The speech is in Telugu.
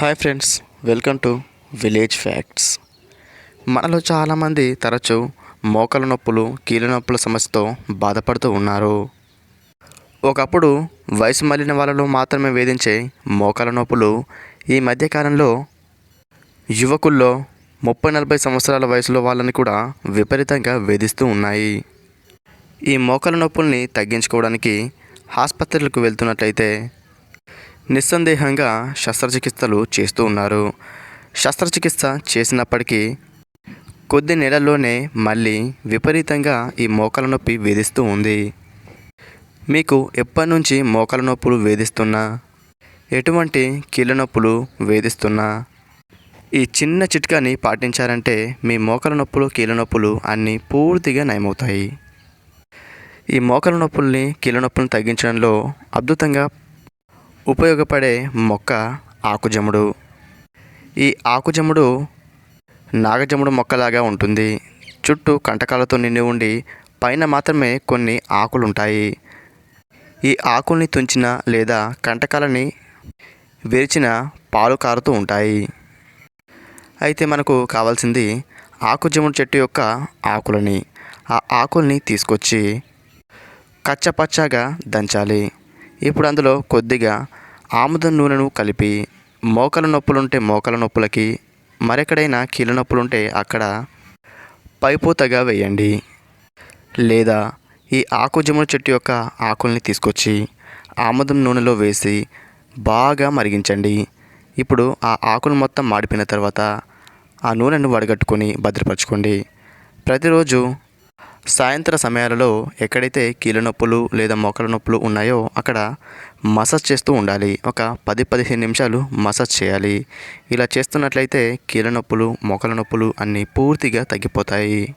Hi friends welcome to village facts. మనలో చాలామంది తరచూ మోకాల నొప్పులు కీళ్ళ నొప్పుల సమస్యతో బాధపడుతూ ఉన్నారు. ఒకప్పుడు వయసు మళ్ళిన వాళ్ళలో మాత్రమే వేధించే మోకాల నొప్పులు ఈ మధ్యకాలంలో యువకుల్లో ముప్పై నలభై సంవత్సరాల వయసులో వాళ్ళని కూడా విపరీతంగా వేధిస్తూ ఉన్నాయి. ఈ మోకాల నొప్పుల్ని తగ్గించుకోవడానికి ఆసుపత్రులకు వెళ్తున్నట్లయితే నిస్సందేహంగా శస్త్రచికిత్సలు చేస్తూ ఉన్నారు. శస్త్రచికిత్స చేసినప్పటికీ కొద్ది నెలల్లోనే మళ్ళీ విపరీతంగా ఈ మోకాల నొప్పి వేధిస్తూ ఉంది. మీకు ఎప్పటి నుంచి మోకాల నొప్పులు వేధిస్తున్నా ఎటువంటి కీళ్ళ నొప్పులు వేధిస్తున్నా ఈ చిన్న చిట్కాని పాటించారంటే మీ మోకాల నొప్పులు కీళ్ళ నొప్పులు అన్నీ పూర్తిగా నయమవుతాయి. ఈ మోకాల నొప్పుల్ని కీళ్ళ నొప్పులను తగ్గించడంలో అద్భుతంగా ఉపయోగపడే మొక్క ఆకుజముడు. ఈ ఆకుజముడు నాగజముడు మొక్కలాగా ఉంటుంది. చుట్టూ కంటకాలతో నిండి ఉండి పైన మాత్రమే కొన్ని ఆకులు ఉంటాయి ఈ ఆకుల్ని తుంచిన లేదా కంటకాలని విరిచిన పాలు కారుతూ ఉంటాయి. అయితే మనకు కావాల్సింది ఆకుజముడు చెట్టు యొక్క ఆకులని. ఆ ఆకుల్ని తీసుకొచ్చి కచ్చపచ్చగా దంచాలి. ఇప్పుడు అందులో కొద్దిగా ఆముదం నూనెను కలిపి మోకాల నొప్పులుంటే మోకాల నొప్పులకి మరెక్కడైనా కీళ్ళ నొప్పులుంటే అక్కడ పైపోతగా వేయండి. లేదా ఈ ఆకుజముడు చెట్టు యొక్క ఆకుల్ని తీసుకొచ్చి ఆముదం నూనెలో వేసి బాగా మరిగించండి. ఇప్పుడు ఆ ఆకులు మొత్తం మాడిపోయిన తర్వాత ఆ నూనెను వడగట్టుకొని భద్రపరచుకోండి. ప్రతిరోజు సాయంత్ర సమయాలలో ఎక్కడైతే కీళ్ళ నొప్పులు లేదా మోకాల నొప్పులు ఉన్నాయో అక్కడ మసాజ్ చేస్తూ ఉండాలి. ఒక పది పదిహేను నిమిషాలు మసాజ్ చేయాలి. ఇలా చేస్తున్నట్లయితే కీళ్ళ నొప్పులు మోకాల నొప్పులు అన్నీ పూర్తిగా తగ్గిపోతాయి.